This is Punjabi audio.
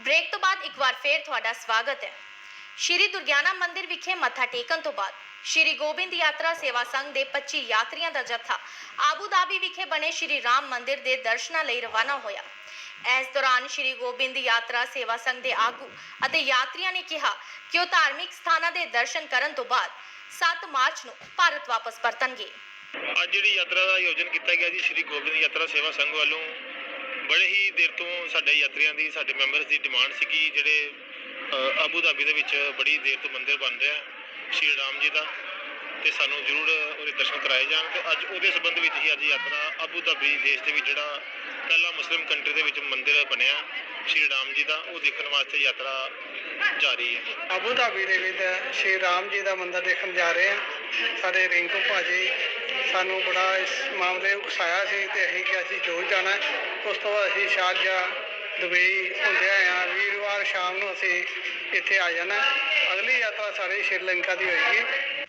ਬ੍ਰੇਕ ਤੋਂ ਬਾਅਦ ਇੱਕ ਵਾਰ ਫੇਰ ਤੁਹਾਡਾ ਸਵਾਗਤ ਹੈ। ਸ਼੍ਰੀ ਦੁਰਗਿਆਨਾ ਮੰਦਿਰ ਵਿਖੇ ਮੱਥਾ ਟੇਕਣ ਤੋਂ ਬਾਅਦ ਸ਼੍ਰੀ ਗੋਬਿੰਦ ਯਾਤਰਾ ਸੇਵਾ ਸੰਘ ਦੇ 25 ਯਾਤਰੀਆਂ ਦਾ ਜੱਥਾ ਆਬੂ ਧਾਬੀ ਵਿਖੇ ਬਣੇ ਸ਼੍ਰੀ ਰਾਮ ਮੰਦਿਰ ਦੇ ਦਰਸ਼ਨਾਂ ਲਈ ਰਵਾਨਾ ਹੋਇਆ। ਇਸ ਦੌਰਾਨ ਸ਼੍ਰੀ ਗੋਬਿੰਦ ਯਾਤਰਾ ਸੇਵਾ ਸੰਘ ਦੇ ਆਗੂ ਅਤੇ ਯਾਤਰੀਆਂ ਨੇ ਕਿਹਾ ਕਿ ਉਹ ਧਾਰਮਿਕ ਸਥਾਨਾਂ ਦੇ ਦਰਸ਼ਨ ਕਰਨ ਤੋਂ ਬਾਅਦ 7 ਮਾਰਚ ਨੂੰ ਭਾਰਤ ਵਾਪਸ ਪਰਤਣਗੇ। ਅੱਜ ਜਿਹੜੀ ਯਾਤਰਾ ਦਾ ਆਯੋਜਨ ਕੀਤਾ ਗਿਆ ਜੀ, ਸ਼੍ਰੀ ਗੋਬਿੰਦ ਯਾਤਰਾ ਸੇਵਾ ਸੰਘ ਵੱਲੋਂ ਬੜੇ ਹੀ ਦੇਰ ਤੋਂ ਸਾਡੇ ਯਾਤਰੀਆਂ ਦੀ ਸਾਡੇ ਮੈਂਬਰਸ ਦੀ ਡਿਮਾਂਡ ਸੀ ਕਿ ਜਿਹੜੇ ਅ, ਧਾਬੀ ਦੇ ਵਿੱਚ ਬੜੀ ਦੇਰ ਤੋਂ ਮੰਦਿਰ ਬਣ ਰਿਹਾ ਸ਼੍ਰੀ ਰਾਮ ਜੀ ਦਾ। ਤੇ ਸਾਨੂੰ ਜ਼ਰੂਰ ਉਹਦੇ ਦਰਸ਼ਨ ਕਰਾਏ ਜਾਣ ਤੇ ਅੱਜ ਉਹਦੇ ਸੰਬੰਧ ਵਿੱਚ ਹੀ ਅੱਜ ਯਾਤਰਾ ਆਬੂ ਧਾਬੀ ਦੇਸ਼ ਦੇ ਵਿੱਚ ਜਿਹੜਾ ਪਹਿਲਾ ਮੁਸਲਿਮ ਕੰਟਰੀ ਦੇ ਵਿੱਚ ਮੰਦਿਰ ਬਣਿਆ ਸ਼੍ਰੀ ਰਾਮ ਜੀ ਦਾ ਉਹ ਦੇਖਣ ਵਾਸਤੇ ਯਾਤਰਾ ਜਾਰੀ ਹੈ। ਆਬੂ ਧਾਬੀ ਦੇ ਵਿੱਚ ਸ਼੍ਰੀ ਰਾਮ ਜੀ ਦਾ ਮੰਦਿਰ ਦੇਖਣ ਜਾ ਰਹੇ ਹਾਂ। ਸਾਡੇ ਰਿੰਕੂ ਭਾਜੀ ਸਾਨੂੰ ਬੜਾ ਇਸ ਮਾਮਲੇ ਉਕਸਾਇਆ ਸੀ ਤੇ ਅਸੀਂ ਕਿ ਅਸੀਂ ਜ਼ਰੂਰ ਜਾਣਾ ਉਸ ਤੋਂ ਬਾਅਦ ਅਸੀਂ ਸ਼ਾਰਜਾ ਦੁਬਈ ਹੁੰਦੇ ਆ ਵੀਰਵਾਰ ਸ਼ਾਮ ਨੂੰ ਅਸੀਂ ਇੱਥੇ ਆ ਜਾਣਾ ਅਗਲੀ ਯਾਤਰਾ ਸਾਡੀ ਸ਼੍ਰੀਲੰਕਾ ਦੀ ਹੋਏਗੀ।